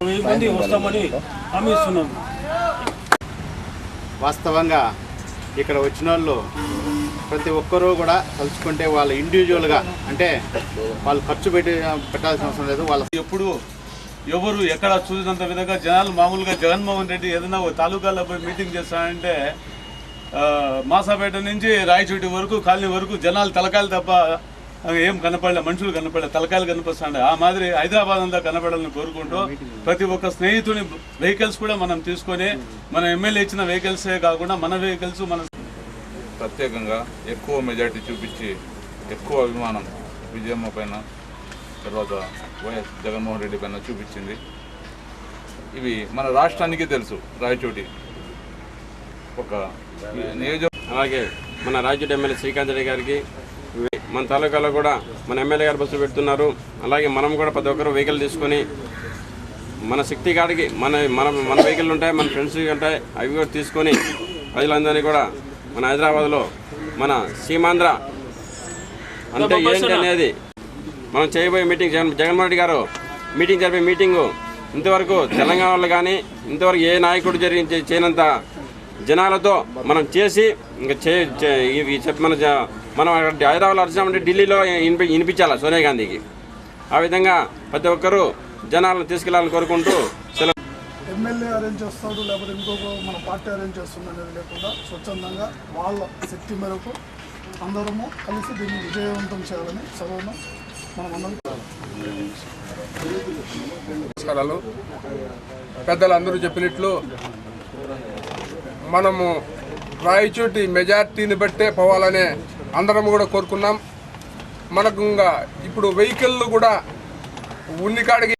వెయ్యి మంది వస్తామని హామీ ఇస్తున్నాం. వాస్తవంగా ఇక్కడ వచ్చిన వాళ్ళు ప్రతి ఒక్కరూ కూడా తలుచుకుంటే వాళ్ళ ఇండివిజువల్గా అంటే వాళ్ళు ఖర్చు పెట్టి పెట్టాల్సిన అవసరం లేదు. వాళ్ళ ఎప్పుడు ఎవరు ఎక్కడ చూసినంత విధంగా జనాలు మామూలుగా జగన్మోహన్ రెడ్డి ఏదైనా ఒక తాలూకాలో పోయి మీటింగ్ చేస్తానంటే ఆ, మాసాపేట నుంచి రాయచోటి వరకు కాలనీ వరకు జనాలు తలకాయలు తప్ప ఏం కనపడలే మనుషులు కనపడలే తలకాయలు కనిపిస్తాండే ఆ మాదిరి హైదరాబాద్ అంతా కనపడాలని కోరుకుంటూ ప్రతి ఒక్క స్నేహితుని వెహికల్స్ కూడా మనం తీసుకొని మన ఎమ్మెల్యే ఇచ్చిన వెహికల్సే కాకుండా మన వెహికల్స్ మన ప్రత్యేకంగా ఎక్కువ మెజార్టీ చూపించి ఎక్కువ అభిమానం విజయమ్మ పైన తర్వాత వైఎస్ జగన్మోహన్ రెడ్డి పైన చూపించింది. ఇవి మన రాష్ట్రానికి తెలుసు రాయచోటి. ఒక నియోజక అలాగే మన రాజ్యుడు ఎమ్మెల్యే శ్రీకాంత్ రెడ్డి గారికి మన తాలూకాలో కూడా మన ఎమ్మెల్యే గారు బస్సులు పెడుతున్నారు. అలాగే మనం కూడా ప్రతి ఒక్కరు వెహికల్ తీసుకొని మన శక్తి కాడికి మన మన మన వెహికల్ ఉంటాయి మన ఫ్రెండ్స్ ఉంటాయి అవి కూడా తీసుకొని ప్రజలందరినీ కూడా మన హైదరాబాద్లో మన సీమాంధ్ర అంటే ఏంటి అనేది మనం చేయబోయే మీటింగ్ జగన్ జగన్మోహన్ రెడ్డి గారు మీటింగ్ జరిపే మీటింగు. ఇంతవరకు తెలంగాణలో కానీ ఇంతవరకు ఏ నాయకుడు జరిగి చేయనంత జనాలతో మనం చేసి ఇంకా చే చే- ఇవి చెప్పి మన అక్కడ హైదరాబాద్లో అరిచామంటే ఢిల్లీలో వినిపి వినిపించాలి సోనియా గాంధీకి. ఆ విధంగా ప్రతి ఒక్కరూ జనాలను తీసుకెళ్ళాలని కోరుకుంటూ సెలవు ఎమ్మెల్యే అరేంజ్ చేస్తాడు లేకపోతే ఇంకొక మన పార్టీ అరేంజ్ చేస్తుంది అనేది లేకుండా స్వచ్ఛందంగా వాళ్ళ శక్తి మేరకు అందరము కలిసి దీన్ని విజయవంతం చేయాలని సభను మనం అందరం నమస్కారాలు. పెద్దలందరూ చెప్పినట్లు మనము రాయచోటి మెజార్టీని బట్టే పోవాలనే అందరం కూడా కోరుకున్నాం. మనకు ఇంకా ఇప్పుడు వెహికల్ కూడా ఉన్ని కాడికి